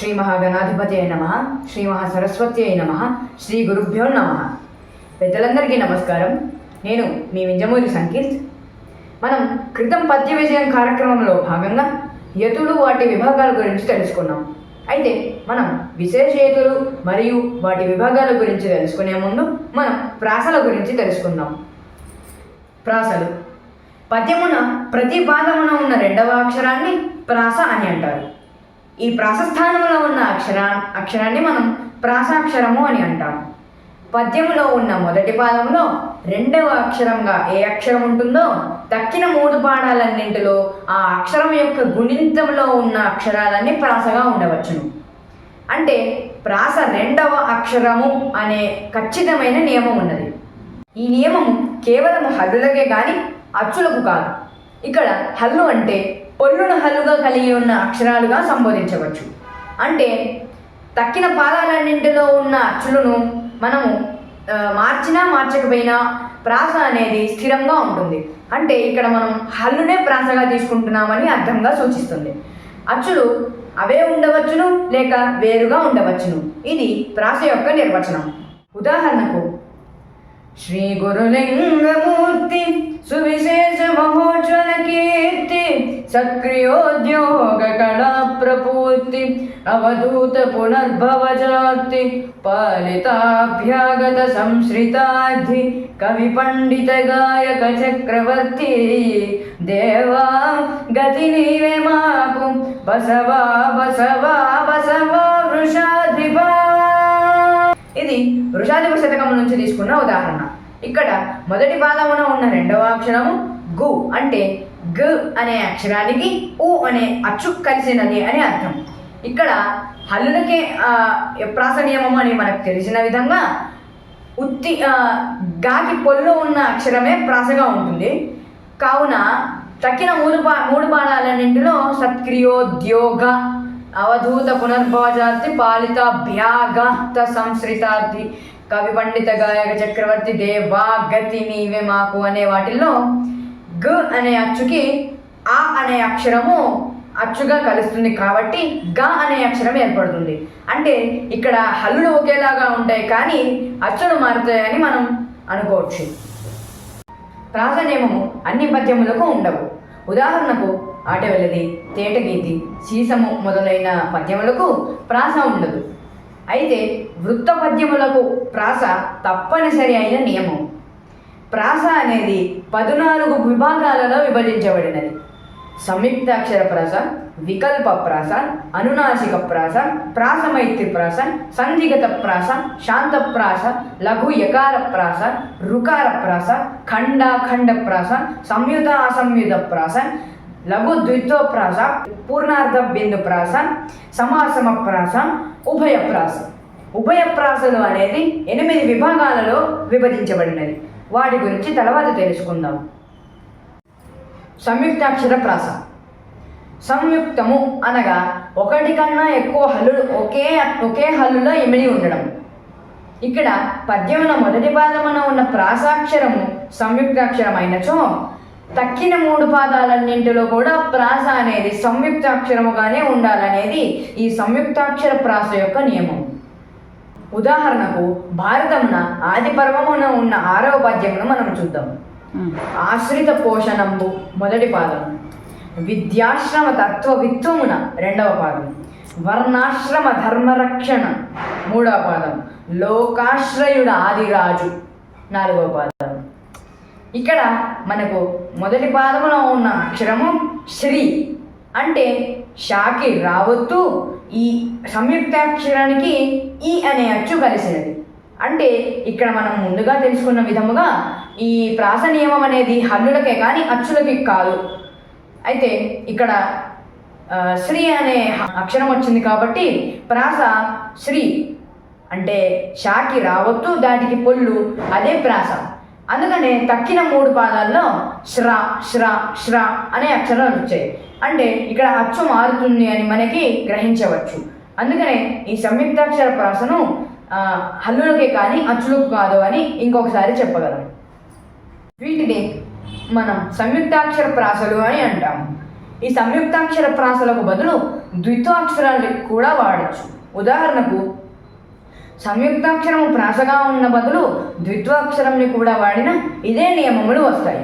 శ్రీ మహాగణాధిపతి అయి నమ శ్రీ మహాసరస్వతి అయి నమ శ్రీ గురుభ్యో నమ. పెద్దలందరికీ నమస్కారం. నేను మీ వింజమూరి సంకీర్త్. మనం క్రితం పద్య విజయం కార్యక్రమంలో భాగంగా యతులు వాటి విభాగాల గురించి తెలుసుకున్నాం. అయితే మనం విశేషయతులు మరియు వాటి విభాగాల గురించి తెలుసుకునే ముందు మనం ప్రాసల గురించి తెలుసుకుందాం. ప్రాసలు. పద్యమున ప్రతి పాదమున ఉన్న రెండవ అక్షరాన్ని ప్రాస అని అంటారు. ఈ ప్రాసస్థానంలో ఉన్న అక్షరా అక్షరాన్ని మనం ప్రాసాక్షరము అని అంటాం. పద్యములో ఉన్న మొదటి పాదంలో రెండవ అక్షరంగా ఏ అక్షరం ఉంటుందో తక్కిన మూడు పాడాలన్నింటిలో ఆ అక్షరం యొక్క గుణింతంలో ఉన్న అక్షరాలన్నీ ప్రాసగా ఉండవచ్చును. అంటే ప్రాస రెండవ అక్షరము అనే ఖచ్చితమైన నియమం ఉన్నది. ఈ నియమము కేవలం హల్లులకే కానీ అచ్చులకు కాదు. ఇక్కడ హల్లు అంటే పొల్లున హల్లుగా కలిగి ఉన్న అక్షరాలుగా సంబోధించవచ్చు. అంటే తక్కిన పాదాలన్నింటిలో ఉన్న అచ్చులను మనము మార్చినా మార్చకపోయినా ప్రాస అనేది స్థిరంగా ఉంటుంది. అంటే ఇక్కడ మనం హల్లునే ప్రాసగా తీసుకుంటున్నామని అర్థంగా సూచిస్తుంది. అచ్చులు అవే ఉండవచ్చును లేక వేరుగా ఉండవచ్చును? ఇది ప్రాస యొక్క నిర్వచనం. ఉదాహరణకు శ్రీ గురులింగము పండిత గాయక చక్రవర్తి. దేవా గతి నీవే మాకు. బసవా బసవా బసవా వృషాధిపా. ఇది వృషాధిప శతకం నుంచి తీసుకున్న ఉదాహరణ. ఇక్కడ మొదటి పాదమున ఉన్న రెండవ అక్షరము గు అంటే గ అనే అక్షరానికి ఉ అనే అచ్చు కలిసినది అని అర్థం. ఇక్కడ హల్లులకే ఆ, ప్రాస నియమం అని మనకు తెలిసిన విధంగా ఉత్తి గాకి పొల్లు ఉన్న అక్షరమే ప్రాసగా ఉంటుంది. కావున తక్కిన మూడు పా మూడు పాదాలన్నింటిలో సత్క్రియోద్యోగ అవధూత పునర్భవజాతి పాలిత భ్యాగత సంశ్రితార్థి కవి పండిత గాయక చక్రవర్తి దేవా గతి నీవే మాకు అనే వాటిల్లో గ అనే అచ్చుకి ఆ అనే అక్షరము అచ్చుగా కలుస్తుంది కాబట్టి గ అనే అక్షరం ఏర్పడుతుంది. అంటే ఇక్కడ హల్లులు ఒకేలాగా ఉంటాయి కానీ అచ్చులు మారుతాయని మనం అనుకోవచ్చు. ప్రాస నియమము అన్ని పద్యములకు ఉండవు. ఉదాహరణకు ఆటవెల్లది తేటగీతి సీసము మొదలైన పద్యములకు ప్రాస ఉండదు. అయితే వృత్త పద్యములకు ప్రాస తప్పనిసరి అయిన నియమం. ప్రాస అనేది పద్నాలుగు విభాగాలలో విభజించబడినది. సంయుక్తాక్షర ప్రాస వికల్ప ప్రాస అనునాసిక ప్రాస ప్రాసమైత్రి ప్రాస సంధిగత ప్రాస శాంత ప్రాస లఘు యకార ప్రాస రుకార ప్రాస ఖండాఖండ ప్రాస సంయుత అసంయుత ప్రాస లఘు ద్విత్వ ప్రాస పూర్ణార్థ బిందు ప్రాస సమాసమ ప్రాస ఉభయ ప్రాస. ఉభయ ప్రాసలు అనేది ఎనిమిది విభాగాలలో విభజించబడినది. వాటి గురించి తర్వాత తెలుసుకుందాం. సంయుక్తాక్షర ప్రాస. సంయుక్తము అనగా ఒకటి కన్నా ఎక్కువ హల్లులు ఒకే ఒకే హల్లులో ఇమిడి ఉండడం. ఇక్కడ పద్యమున మొదటి పాదమున ఉన్న ప్రాసాక్షరము సంయుక్తాక్షరం అయినచో తక్కిన మూడు పాదాలన్నింటిలో కూడా ప్రాస అనేది సంయుక్తాక్షరముగానే ఉండాలనేది ఈ సంయుక్తాక్షర ప్రాస యొక్క నియమం. ఉదాహరణకు భారతమున ఆది పర్వమున ఉన్న ఆరవ పద్యమును మనం చూద్దాం. ఆశ్రిత పోషణంబు మొదటి పాదం. విద్యాశ్రమ తత్వవిత్వమున రెండవ పాదం. వర్ణాశ్రమ ధర్మరక్షణ మూడవ పాదం. లోకాశ్రయుడ ఆదిరాజు నాలుగవ పాదం. ఇక్కడ మనకు మొదటి పాదములో ఉన్న అక్షరము శ్రీ. అంటే షాకి రావత్తు ఈ సంయుక్తాక్షరానికి ఈ అనే అచ్చు కలిసినది. అంటే ఇక్కడ మనం ముందుగా తెలుసుకున్న విధముగా ఈ ప్రాస నియమం అనేది హల్లులకే కానీ అచ్చులకి కాదు. అయితే ఇక్కడ శ్రీ అనే అక్షరం వచ్చింది కాబట్టి ప్రాస శ్రీ అంటే షాకి రావత్తు దాటికి పొల్లు అదే ప్రాస. అందుకనే తక్కిన మూడు పాదాల్లో శ్రా శ్రా శ్ర అనే అక్షరాలు వచ్చాయి. అంటే ఇక్కడ అచ్చు మారుతుంది అని మనకి గ్రహించవచ్చు. అందుకనే ఈ సంయుక్తాక్షర ప్రాసను హల్లులకే కానీ అచ్చులకు కాదు అని ఇంకొకసారి చెప్పగలం. వీటిని మనం సంయుక్తాక్షర ప్రాసలు అని అంటాము. ఈ సంయుక్తాక్షర ప్రాసలకు బదులు ద్విత్వాక్షరాలు కూడా వాడచ్చు. ఉదాహరణకు సంయుక్తాక్షరము ప్రాసగా ఉన్న బదులు ద్విత్వాక్షరంని కూడా వాడిన ఇదే నియమములు వస్తాయి.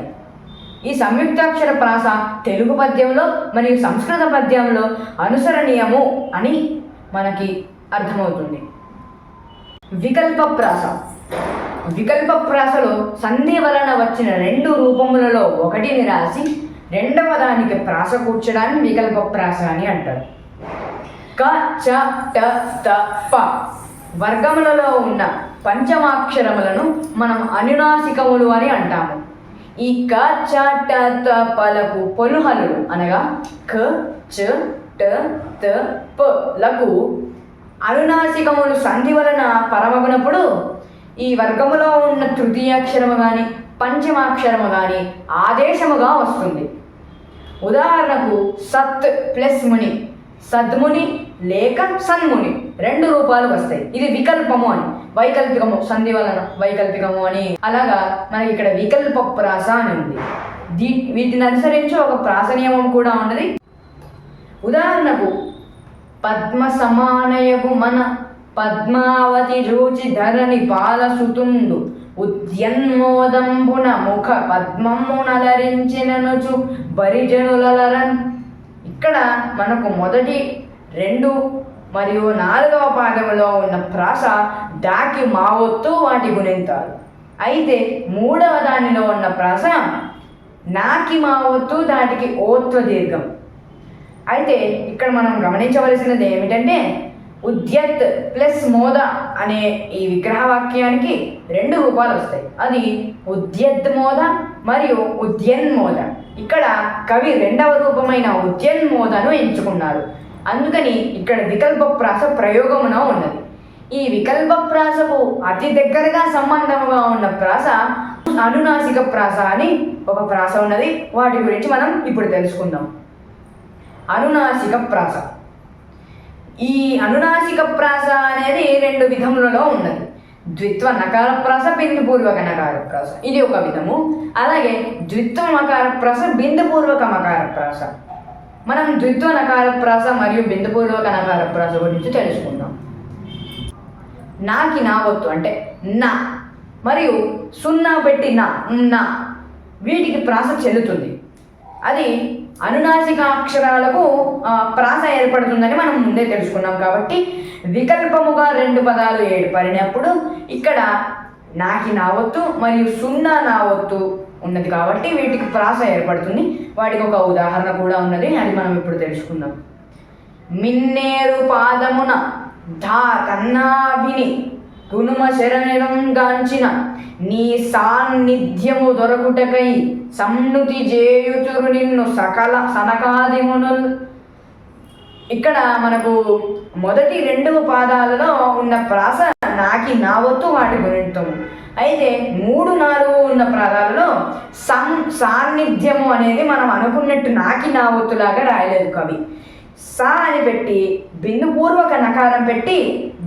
ఈ సంయుక్తాక్షర ప్రాస తెలుగు పద్యంలో మరియు సంస్కృత పద్యంలో అనుసరణీయము అని మనకి అర్థమవుతుంది. వికల్ప ప్రాస. వికల్ప ప్రాసలో సంధి వలన వచ్చిన రెండు రూపములలో ఒకటిని రాసి రెండవ దానికి ప్రాస కూర్చడాన్ని వికల్ప ప్రాస అని అంటారు. క చ ట త ప వర్గములలో ఉన్న పంచమాక్షరములను మనం అనునాసికములు అని అంటాము. ఈ క చ ట త పలకు పొలుహలులు అనగా క చ ట త ప లకు అనునాసికములు సంధి వలన పరమగునప్పుడు ఈ వర్గములో ఉన్న తృతీయాక్షరము కానీ పంచమాక్షరము కానీ ఆదేశముగా వస్తుంది. ఉదాహరణకు సత్ ప్లస్ ముని సద్ముని లేక సన్ముని. రెండు రూపాలు వస్తాయి. ఇది వికల్పము అని. వైకల్పికము సంధి వలన వైకల్పికము అని. అలాగా మనకి ఇక్కడ వికల్ప ప్రాస అని ఉంది. దీ వీటిని అనుసరించి ఒక ప్రాస నియమం కూడా ఉన్నది. ఉదాహరణకు పద్మ సమానయగు మన పద్మావతి రూచి ధరణి పాలసుతుండు ఉద్యన్మోదంబున ముఖ పద్మమునలరించిననుచు బరిజనులరన్ ఇక్కడ మనకు మొదటి రెండు మరియు నాలుగవ పాదములో ఉన్న ప్రాస డాకి మావొత్తు వాటి గుణింతాలు అయితే మూడవ దానిలో ఉన్న ప్రాస నాకి మావొత్తు దాటికి ఓత్వ దీర్ఘం. అయితే ఇక్కడ మనం గమనించవలసినది ఏమిటంటే ఉద్యత్ ప్లస్ మోద అనే ఈ విగ్రహవాక్యానికి రెండు రూపాలు వస్తాయి. అది ఉద్యత్ మోద మరియు ఉద్యన్మోద. ఇక్కడ కవి రెండవ రూపమైన ఉద్యన్మోదను ఎంచుకున్నారు. అందుకని ఇక్కడ వికల్ప ప్రాస ప్రయోగమున ఉన్నది. ఈ వికల్ప ప్రాసకు అతి దగ్గరగా సంబంధముగా ఉన్న ప్రాస అనునాసిక ప్రాస అని ఒక ప్రాస ఉన్నది. వాటి గురించి మనం ఇప్పుడు తెలుసుకుందాం. అనునాసిక ప్రాస. ఈ అనునాసిక ప్రాస అనేది రెండు విధములలో ఉన్నది. ద్విత్వ నకార ప్రాస బిందుపూర్వక నకార ప్రాస. ఇది ఒక విధము. అలాగే ద్విత్వ మకార ప్రాస బిందుపూర్వక మకార ప్రాస. మనం ద్విత్వ నకార ప్రాస మరియు బిందుపూర్వక నకార ప్రాస గురించి తెలుసుకుందాం. నాకి నా వత్తు అంటే నా మరియు సున్నా పెట్టి నా నా వీటికి ప్రాస చెల్లుతుంది. అది అనునాసిక అక్షరాలకు ప్రాస ఏర్పడుతుందని మనం ముందే తెలుసుకున్నాం కాబట్టి వికల్పముగా రెండు పదాలు ఏర్పడినప్పుడు ఇక్కడ నాకి నావత్తు మరియు సున్నా నావత్తు ఉన్నది కాబట్టి వీటికి ప్రాస ఏర్పడుతుంది. వాటికి ఒక ఉదాహరణ కూడా ఉన్నది. అది మనం ఇప్పుడు తెలుసుకుందాం. మిన్నేరు పాదమున ధా కన్నాభిని గుణమ శరణిరంగాంచిన నీ సాన్నిధ్యము దొరకుటకై సన్నుతి చేయుచురు నిన్ను సకల సనకాదిమునుల్. ఇక్కడ మనకు మొదటి రెండు పాదాలలో ఉన్న ప్రాస నాకి నావత్తు వాటి గుణితం అయితే మూడు నాలుగు ఉన్న పదాలలో సం సాన్నిధ్యము అనేది మనం అనుకున్నట్టు నాకి నావొత్తులాగా రాయలేదు కవి. సా అని పెట్టి బిందుపూర్వక నకారం పెట్టి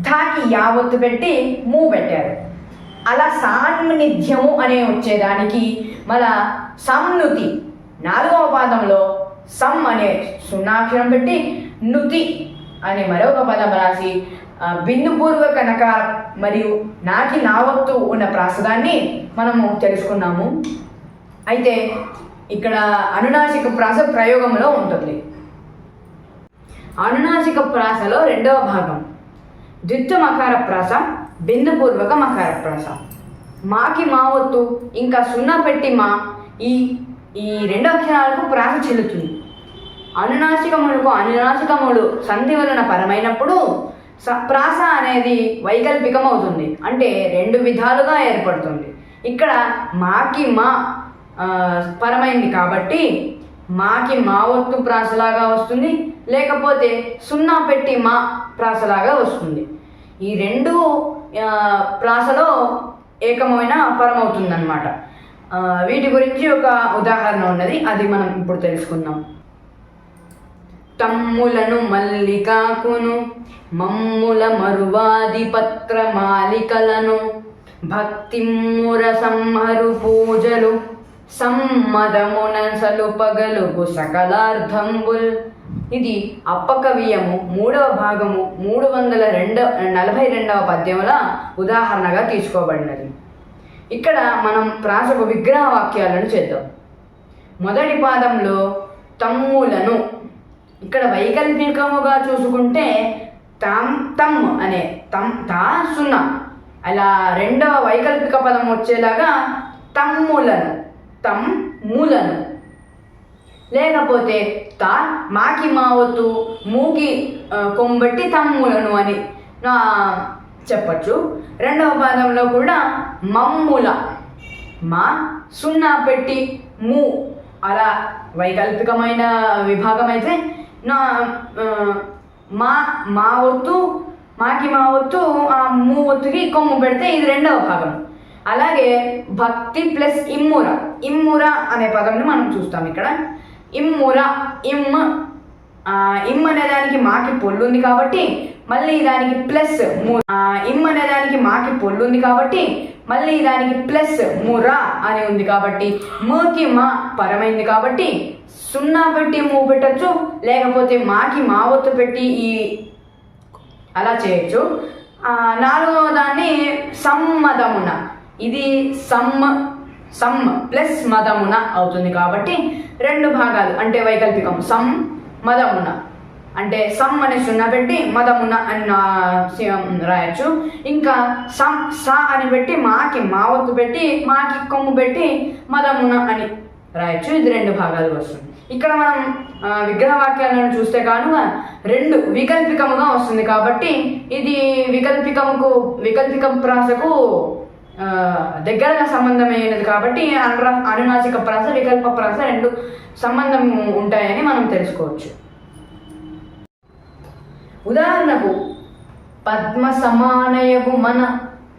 ధాకి యావత్తు పెట్టి మూ పెట్టారు. అలా సాన్నిధ్యము అనే వచ్చేదానికి మన సంనుతి నాలుగవ పాదంలో సమ్ అనే సున్నాక్షరం పెట్టి నుతి అనే మరొక పదం రాసి బిందుపూర్వ కనక మరియు నాకి నా వత్తు ఉన్న ప్రాసదాన్ని మనము తెలుసుకున్నాము. అయితే ఇక్కడ అనునాసిక ప్రాస ప్రయోగంలో ఉంటుంది. అనునాసిక ప్రాసలో రెండవ భాగం ద్విత్వ మకార ప్రాస బిందుపూర్వక మకార ప్రాస. మాకి మావత్తు ఇంకా సున్నా పెట్టి మా ఈ ఈ రెండు అక్షరాలకు ప్రాస చెల్లుతుంది. అనునాసికములకు అనునాసికములు సంధి వలన పరమైనప్పుడు స- ప్రాస అనేది వైకల్పికమవుతుంది. అంటే రెండు విధాలుగా ఏర్పడుతుంది. ఇక్కడ మాకి మా పరమైంది కాబట్టి మాకి మా ఒత్తు ప్రాసలాగా వస్తుంది. లేకపోతే సున్నా పెట్టి మా ప్రాసలాగా వస్తుంది. ఈ రెండు ప్రాసలో ఏకమైన పరమవుతుందన్నమాట. వీటి గురించి ఒక ఉదాహరణ ఉన్నది. అది మనం ఇప్పుడు తెలుసుకుందాం. తమ్ములను మల్లికాకును మమ్ముల మరువాది పత్రమాలికలను భక్తిమ్ముర సంహరు పూజలు సమ్మదమున సలుపగలుగు సకలార్థంబుల్ ఇది అప్పకవియము మూడవ భాగము మూడు వందల రెండవ నలభై రెండవ పద్యముల ఉదాహరణగా తీసుకోబడినది. ఇక్కడ మనం ప్రాసపు విగ్రహ వాక్యాలను చేద్దాం. మొదటి పాదంలో తమ్ములను ఇక్కడ వైకల్పికముగా చూసుకుంటే తమ్ తమ్ అనే తమ్ తా సున్నా. అలా రెండవ వైకల్పిక పదం వచ్చేలాగా తమ్ములను తమ్ మూలను. లేకపోతే తా మాకి మావతు మూకి కొంబట్టి తమ్ములను అని. చెప్పచ్చు. రెండవ పాదంలో కూడా మమ్ముల. మా సున్నా పెట్టి మూ. అలా వైకల్పికమైన విభాగం అయితే నా మా మా ఒత్తు మాకి మా ఒత్తు ఆ మూ ఒత్తుకి కొమ్ము పెడితే ఇది రెండవ భాగం. అలాగే భక్తి ప్లస్ ఇమ్ముర. ఇమ్ముర అనే పదంని మనం చూస్తాం ఇక్కడ. ఇమ్ముర ఇమ్ ఇమ్ అనే దానికి మాకి పొల్లు ఉంది కాబట్టి మళ్ళీ దానికి ప్లస్ ము ఇమ్ అనే దానికి మాకి పొల్లు ఉంది కాబట్టి మళ్ళీ దానికి ప్లస్ మురా అని ఉంది కాబట్టి మకి మా పరమైంది కాబట్టి సున్నా పెట్టి మూ పెట్టచ్చు లేకపోతే మాకి మా ఒత్తు పెట్టి ఈ అలా చేయొచ్చు. నాలుగవ దాన్ని సమ్మదమున ఇది సమ్ సమ్ ప్లస్ మదమున అవుతుంది కాబట్టి రెండు భాగాలు అంటే వైకల్పికం. సమ్ మదమున. అంటే సమ్ అనే సున్నా పెట్టి మదమున అని రాయొచ్చు. ఇంకా సమ్ సా అని పెట్టి మాకి మావత్తు పెట్టి మాకి కొమ్ము పెట్టి మదమున అని రాయొచ్చు. ఇది రెండు భాగాలు వస్తుంది. ఇక్కడ మనం విగ్రహ వాక్యాలను చూస్తే కానుక రెండు వికల్పికముగా వస్తుంది కాబట్టి ఇది వికల్పికముకు వికల్పిక ప్రాసకు దగ్గరగా సంబంధమైనది కాబట్టి అనురా అనునాసిక ప్రాస వికల్ప ప్రాస రెండు సంబంధం ఉంటాయని మనం తెలుసుకోవచ్చు. ఉదాహరణకు పద్మ సమానయగు మన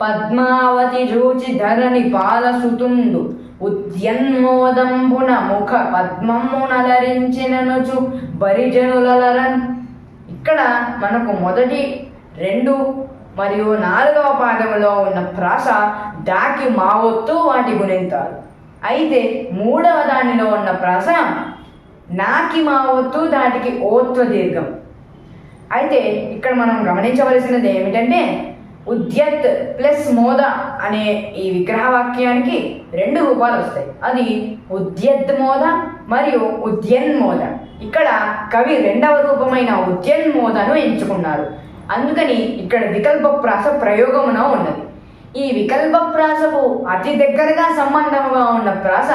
పద్మావతి రూచి ధరణి పాలసుతుండు. ఉద్యన్మోదంబున ముఖ పద్మమునలరించిననుచు బరిజనులరన్ ఇక్కడ మనకు మొదటి రెండు మరియు నాలుగవ పాదములో ఉన్న ప్రాస డాకి మావొత్తు వాటి గుణింతారు అయితే మూడవ దానిలో ఉన్న ప్రాస నాకి మావొత్తు దాటికి ఓత్వ దీర్ఘం. అయితే ఇక్కడ మనం గమనించవలసినది ఏమిటంటే ఉద్యత్ ప్లస్ మోద అనే ఈ విగ్రహ వాక్యానికి రెండు రూపాలు వస్తాయి. అది ఉద్యత్ మోద మరియు ఉద్యన్ మోద. ఇక్కడ కవి రెండవ రూపమైన ఉద్యన్ మోదను ఎంచుకున్నారు. అందుకని ఇక్కడ వికల్ప ప్రాస ప్రయోగమున ఉన్నది. ఈ వికల్ప ప్రాసకు అతి దగ్గరగా సంబంధముగా ఉన్న ప్రాస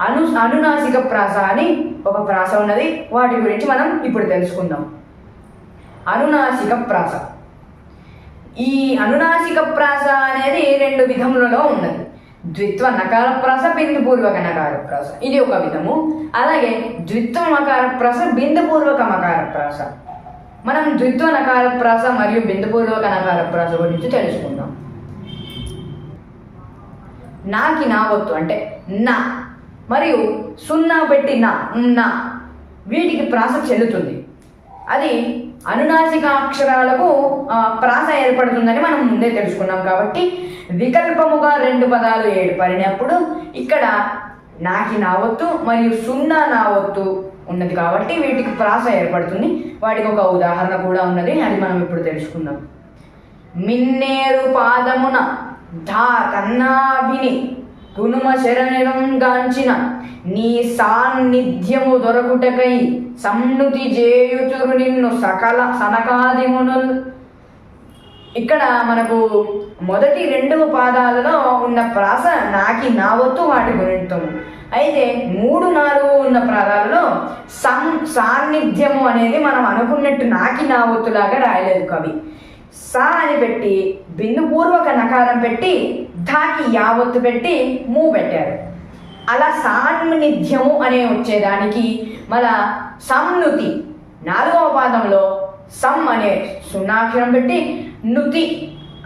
అను అనునాసిక ప్రాస అని ఒక ప్రాస ఉన్నది. వాటి గురించి మనం ఇప్పుడు తెలుసుకుందాం. అనునాసిక ప్రాస. ఈ అనునాసిక ప్రాస అనేది రెండు విధములలో ఉన్నది. ద్విత్వ నకార ప్రాస బిందుపూర్వక నకార ప్రాస. ఇది ఒక విధము. అలాగే ద్విత్వ మకార ప్రాస బిందుపూర్వక మకార ప్రాస. మనం ద్విత్వ నకార ప్రాస మరియు బిందుపూర్వక నకార ప్రాస గురించి తెలుసుకుందాం. నాకి నా వత్తు అంటే నా మరియు సున్నా పెట్టి నా నా వీటికి ప్రాస చెల్లుతుంది. అది అనునాసిక అక్షరాలకు ప్రాస ఏర్పడుతుందని మనం ముందే తెలుసుకున్నాం కాబట్టి వికల్పముగా రెండు పదాలు ఏర్పడినప్పుడు ఇక్కడ నాకి నావత్తు మరియు సున్నా నావత్తు ఉన్నది కాబట్టి వీటికి ప్రాస ఏర్పడుతుంది. వాటికి ఒక ఉదాహరణ కూడా ఉన్నది. అది మనం ఇప్పుడు తెలుసుకుందాం. మిన్నేరు పాదమున ధా కన్నాభిని గునుమ శరణిరంగాంచిన నీ సాన్నిధ్యము దొరకుటకై సన్నుతి చేయుచురు నిన్ను సకల సనకాదిమునుల్. ఇక్కడ మనకు మొదటి రెండు పాదాలలో ఉన్న ప్రాస నాకి నావత్తు వాటి గుణితము అయితే మూడు నాలుగు ఉన్న ప్రాదాలలో సం సాన్నిధ్యము అనేది మనం అనుకున్నట్టు నాకి నావత్తులాగా రాయలేదు కవి. సా అని పెట్టి బిందుపూర్వక నకారం పెట్టి ధాకి యావత్తు పెట్టి మూ పెట్టారు. అలా సాన్నిధ్యము అనే వచ్చేదానికి మన సంనుతి నాలుగవ పాదంలో సమ్ అనే సున్నాక్షరం పెట్టి నుతి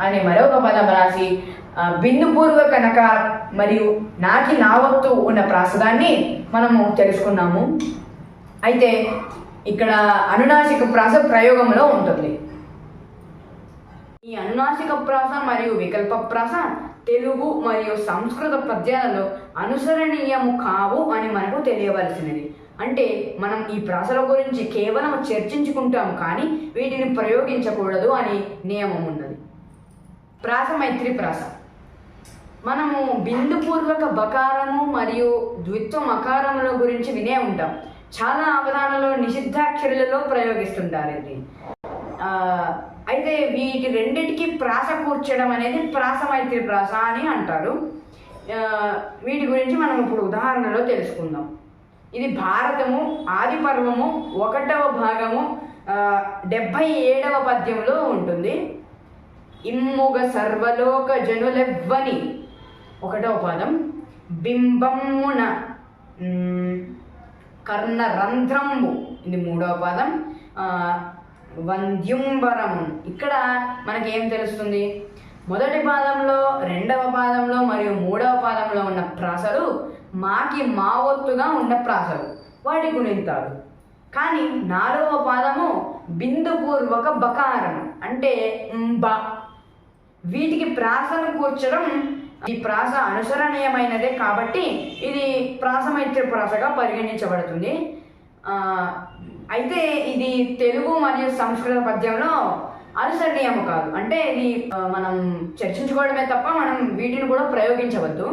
అనే మరొక పదం రాసి బిందుపూర్వక నకారం మరియు నాకి నావత్తు ఉన్న ప్రాసదాన్ని మనము తెలుసుకున్నాము. అయితే ఇక్కడ అనునాసిక ప్రాస ప్రయోగంలో ఉంటుంది. ఈ అనునాసిక ప్రాస మరియు వికల్ప ప్రాస తెలుగు మరియు సంస్కృత పద్యాలలో అనుసరణీయము కావు అని మనకు తెలియవలసినది. అంటే మనం ఈ ప్రాసల గురించి కేవలం చర్చించుకుంటాం కానీ వీటిని ప్రయోగించకూడదు అని నియమం ఉన్నది. ప్రాస మైత్రి ప్రాస. మనము బిందుపూర్వక బకారము మరియు ద్విత్వం అకారముల గురించి వినే ఉంటాం. చాలా అవధానంలో నిషిద్ధాక్షరులలో ప్రయోగిస్తుంటారు ఇది అయితే వీటి రెండిటికి ప్రాస కూర్చడం అనేది ప్రాస మైత్రి ప్రాస అని అంటారు. వీటి గురించి మనం ఇప్పుడు ఉదాహరణలో తెలుసుకుందాం. ఇది భారతము ఆది పర్వము ఒకటవ భాగము డెబ్భై ఏడవ పద్యంలో ఉంటుంది. ఇమ్ముగ సర్వలోక జనులెవ్వని. ఒకటవ పదం. బింబమ్మున కర్ణరంధ్రము ఇది మూడవ పదం. వంద్యుంబరం. వంద్యుంబరము ఇక్కడ మనకేం తెలుస్తుంది? మొదటి పాదంలో రెండవ పాదంలో మరియు మూడవ పాదంలో ఉన్న ప్రాసలు మాకి మావొత్తుగా ఉన్న ప్రాసలు. వాటి గుణింతాలు. కానీ నాలుగవ పాదము బిందుపూర్వక బకారం అంటే బ. వీటికి ప్రాసను కూర్చడం ఈ ప్రాస అనుసరణీయమైనదే కాబట్టి ఇది ప్రాసమైత్రి ప్రాసగా పరిగణించబడుతుంది. అయితే ఇది తెలుగు మరియు సంస్కృత పద్యంలో అనుసరణీయము కాదు. అంటే ఇది మనం చర్చించుకోవడమే తప్ప మనం వీటిని కూడా ప్రయోగించవద్దు.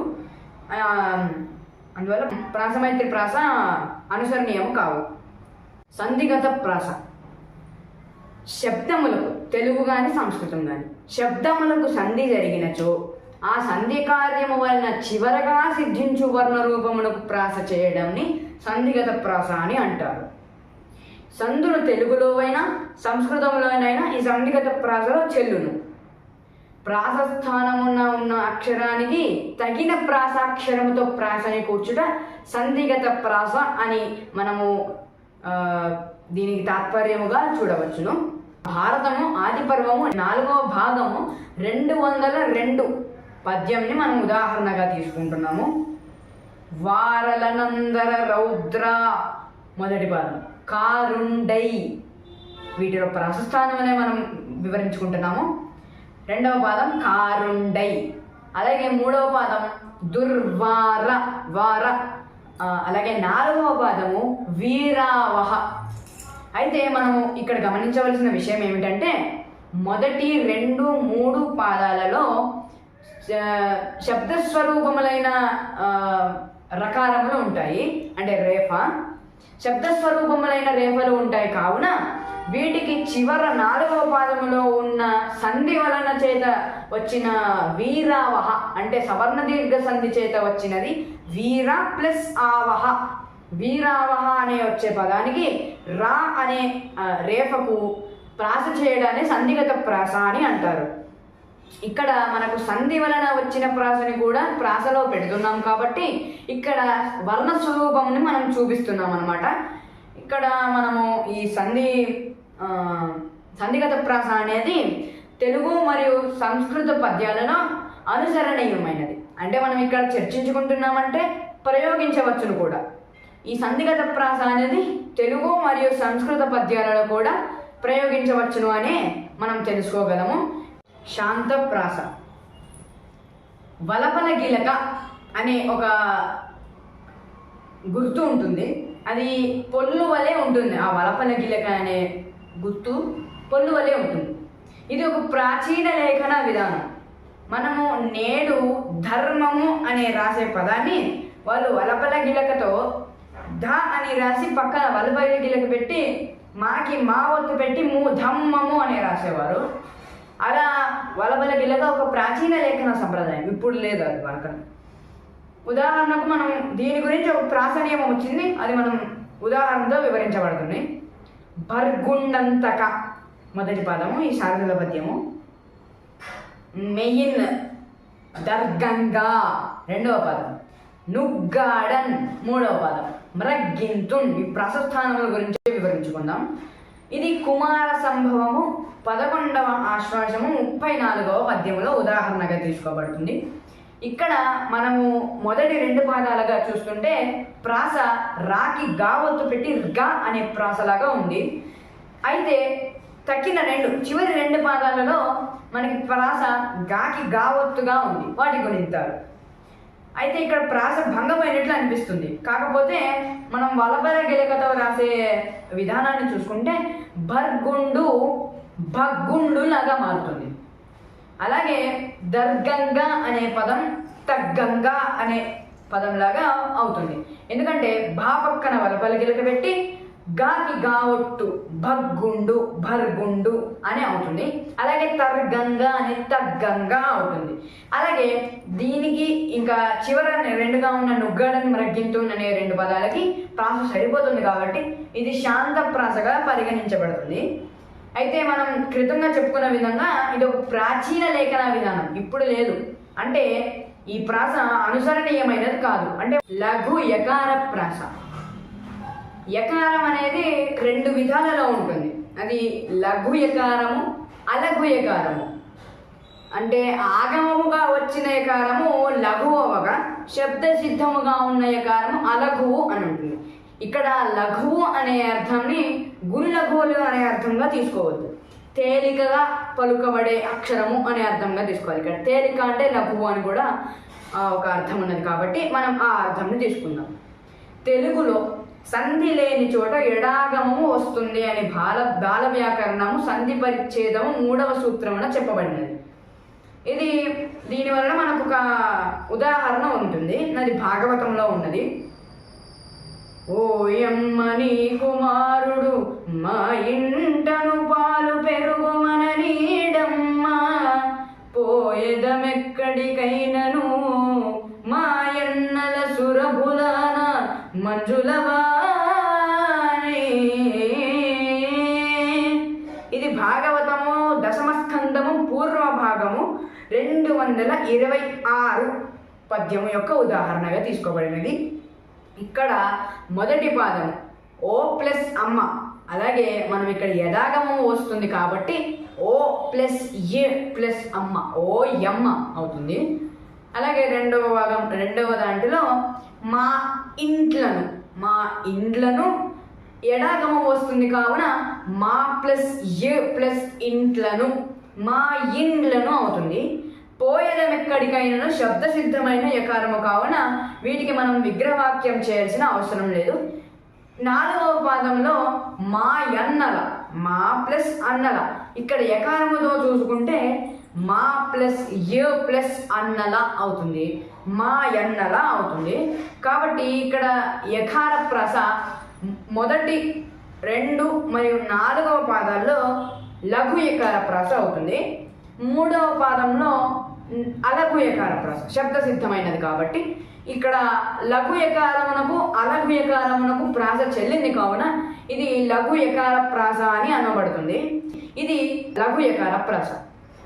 అందువల్ల ప్రాసమైత్రి ప్రాస అనుసరణీయం కావు. సంధిగత ప్రాస. శబ్దములకు తెలుగు కానీ సంస్కృతం కానీ శబ్దములకు సంధి జరిగినచో ఆ సంధి కార్యము వలన చివరగా సిద్ధించు వర్ణ రూపమునకు ప్రాస చేయడంని సంధిగత ప్రాస అని అంటారు. సంధులు తెలుగులోవైనా సంస్కృతంలోనైనా ఈ సంధిగత ప్రాసలో చెల్లును. ప్రాసస్థానమున ఉన్న అక్షరానికి తగిన ప్రాసాక్షరముతో ప్రాసని కూర్చుట సంధిగత ప్రాస అని మనము దీనికి తాత్పర్యముగా చూడవచ్చును. భారతము ఆది పర్వము నాలుగవ భాగము రెండు వందల రెండు పద్యంని మనం ఉదాహరణగా తీసుకుంటున్నాము. వారలనందర రౌద్ర మొదటి పదం కారుండై. వీటిలో ప్రాసస్థానం అనే మనం వివరించుకుంటున్నాము. రెండవ పాదం కారుండై. అలాగే మూడవ పాదం దుర్వార వార. అలాగే నాలుగవ పాదము వీరావహ. అయితే మనము ఇక్కడ గమనించవలసిన విషయం ఏమిటంటే మొదటి రెండు మూడు పాదాలలో శబ్దస్వరూపములైన రకారములు ఉంటాయి. అంటే రేఫ శబ్దస్వరూపములైన రేఫలు ఉంటాయి కావున వీటికి చివర నాలుగవ పాదములో ఉన్న సంధి వలన చేత వచ్చిన వీరావహ అంటే సవర్ణ దీర్ఘ సంధి చేత వచ్చినది వీర ప్లస్ ఆవహ. వీరావహ అనే వచ్చే పదానికి రా అనే రేఫకు ప్రాస చేయడాన్ని సంధిగత ప్రాస అని అంటారు. ఇక్కడ మనకు సంధి వలన వచ్చిన ప్రాసని కూడా ప్రాసలో పెడుతున్నాం కాబట్టి ఇక్కడ వర్ణ స్వరూపంని మనం చూపిస్తున్నాం అనమాట ఇక్కడ మనము ఈ సంధి సంధిగత ప్రాస అనేది తెలుగు మరియు సంస్కృత పద్యాలలో అనుసరణీయమైనది. అంటే మనం ఇక్కడ చర్చించుకుంటున్నామంటే ప్రయోగించవచ్చును కూడా. ఈ సంధిగత ప్రాస అనేది తెలుగు మరియు సంస్కృత పద్యాలలో కూడా ప్రయోగించవచ్చును అనే మనం తెలుసుకోగలము. శాంత ప్రాస వలపల గిలక అనే ఒక గుర్తు ఉంటుంది. అది పొల్లు వలె ఉంటుంది. ఆ వలపల గిలక అనే గుర్తు పొల్లు వలె ఉంటుంది. ఇది ఒక ప్రాచీన లేఖన విధానం. మనము నేడు ధర్మము అనే రాసే పదాన్ని వాళ్ళు వలపల గిలకతో ధ అని రాసి పక్కన వలపల గిలక పెట్టి మాకి మా ఒత్తు పెట్టి ము ధమ్మము అని రాసేవారు. అలా వలబల గిల్లగా ఒక ప్రాచీన లేఖన సంప్రదాయం. ఇప్పుడు లేదు అది మనకు ఉదాహరణకు మనం దీని గురించి ఒక ప్రాసనీయం వచ్చింది. అది మనం ఉదాహరణతో వివరించబడుతుంది. బర్గుండంతక మొదటి పదము ఈ శారదల పద్యము. మెయిన్ దర్గంగా రెండవ పదం. నుగ్గాడన్ మూడవ పదం. మ్రగ్గింతున్ ఈ ప్రసస్థానముల గురించి వివరించుకుందాం. ఇది కుమార సంభవము పదకొండవ ఆశ్వాసము ముప్పై నాలుగవ పద్యములో ఉదాహరణగా తీసుకోబడుతుంది. ఇక్కడ మనము మొదటి రెండు పాదాలుగా చూస్తుంటే ప్రాస రాకి గా ఒత్తు పెట్టి గా అనే ప్రాసలాగా ఉంది. అయితే తక్కిన రెండు చివరి రెండు పాదాలలో మనకి ప్రాస గాకి గావత్తుగా ఉంది. వాటి గుణింతారు అయితే ఇక్కడ ప్రాస భంగమైనట్లు అనిపిస్తుంది. కాకపోతే మనం వలపర గెలకతో రాసే విధానాన్ని చూసుకుంటే భర్గుండు భగ్గుండు లాగా మారుతుంది. అలాగే దర్గంగా అనే పదం తగ్గంగా అనే పదంలాగా అవుతుంది. ఎందుకంటే భా పక్కన వలపల గిలక పెట్టి గాకి గావొట్టు భగ్గుండు భర్గుండు అని అవుతుంది. అలాగే తర్గంగా అని తగ్గంగా అవుతుంది. అలాగే దీనికి ఇంకా చివర రెండుగా ఉన్న నుగ్గడని మ్రగ్గింతు అనే రెండు పదాలకి ప్రాస సరిపోతుంది కాబట్టి ఇది శాంత ప్రాసగా పరిగణించబడుతుంది. అయితే మనం క్రితంగా చెప్పుకున్న విధంగా ఇది ఒక ప్రాచీన లేఖన విధానం. ఇప్పుడు లేదు. అంటే ఈ ప్రాస అనుసరణీయమైనది కాదు. అంటే లఘు యకార ప్రాస. యకారం అనేది రెండు విధాలలో ఉంటుంది. అది లఘు యకారము అలఘు యకారము. అంటే ఆగమముగా వచ్చిన యకారము లఘు అవగా శబ్ద సిద్ధముగా ఉన్న యకారము అలఘువు అని ఉంటుంది. ఇక్కడ లఘువు అనే అర్థాన్ని గురు లఘువులు అనే అర్థంగా తీసుకోవద్దు. తేలికగా పలుకబడే అక్షరము అనే అర్థంగా తీసుకోవాలి. ఇక్కడ తేలిక అంటే లఘువు అని కూడా ఒక అర్థం ఉన్నది కాబట్టి మనం ఆ అర్థంని తీసుకుందాం. తెలుగులో సంధి లేని చోట ఎడాగమము వస్తుంది అని బాల బాల వ్యాకరణము సంధి పరిచ్ఛేదము మూడవ సూత్రమున చెప్పబడినది. ఇది దీనివల్ల మనకు ఒక ఉదాహరణ ఉంటుంది. అది భాగవతంలో ఉన్నది. ఓయమ్మ నీ కుమారుడు మా ఇంటను పాలు పెరుగుమన నీడమ్మా పోయదమెక్కడికైనను మాయన్నల సురభులాన మంజులవాణి ఇది భాగవతము దశమస్కందము పూర్వ భాగము రెండు వందల ఇరవై ఆరు పద్యము యొక్క ఉదాహరణగా తీసుకోబడినది. ఇక్కడ మొదటి పాదం ఓ ప్లస్ అమ్మ. అలాగే మనం ఇక్కడ యథాగమం వస్తుంది కాబట్టి ఓ ప్లస్ ఏ ప్లస్ అమ్మ ఓ యమ్మ అవుతుంది. అలాగే రెండవ భాగం రెండవ దాంట్లో మా ఇంట్లను మా ఇండ్లను ఎడాగమం వస్తుంది కావున మా ప్లస్ ఏ ప్లస్ ఇంట్లను మా ఇండ్లను అవుతుంది. పోయేదం ఎక్కడికైనా శబ్దసిద్ధమైన ఎకారము యకారము కావున వీటికి మనం విగ్రహవాక్యం చేయాల్సిన అవసరం లేదు. నాలుగవ పాదంలో మా ఎన్నల మా ప్లస్ అన్నల. ఇక్కడ ఎకారములో చూసుకుంటే మా ప్లస్ ఏ ప్లస్ అన్నల అవుతుంది. మా ఎన్నల అవుతుంది. కాబట్టి ఇక్కడ యకార ప్రస మొదటి రెండు మరియు నాలుగవ పాదాల్లో లఘు యకార ప్రాస అవుతుంది. మూడవ పాదంలో అలఘు యకార ప్రాస. శబ్ద సిద్ధమైనది కాబట్టి ఇక్కడ లఘు యకారమునకు అలఘు యకారమునకు ప్రాస చెల్లింది కావున ఇది లఘు యకార ప్రాస అని అనబడుతుంది. ఇది లఘు యకార ప్రాస.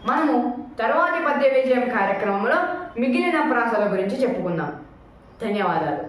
మనము తర్వాతి పద్య విజయం కార్యక్రమంలో మిగిలిన ప్రాసల గురించి చెప్పుకుందాం. ధన్యవాదాలు.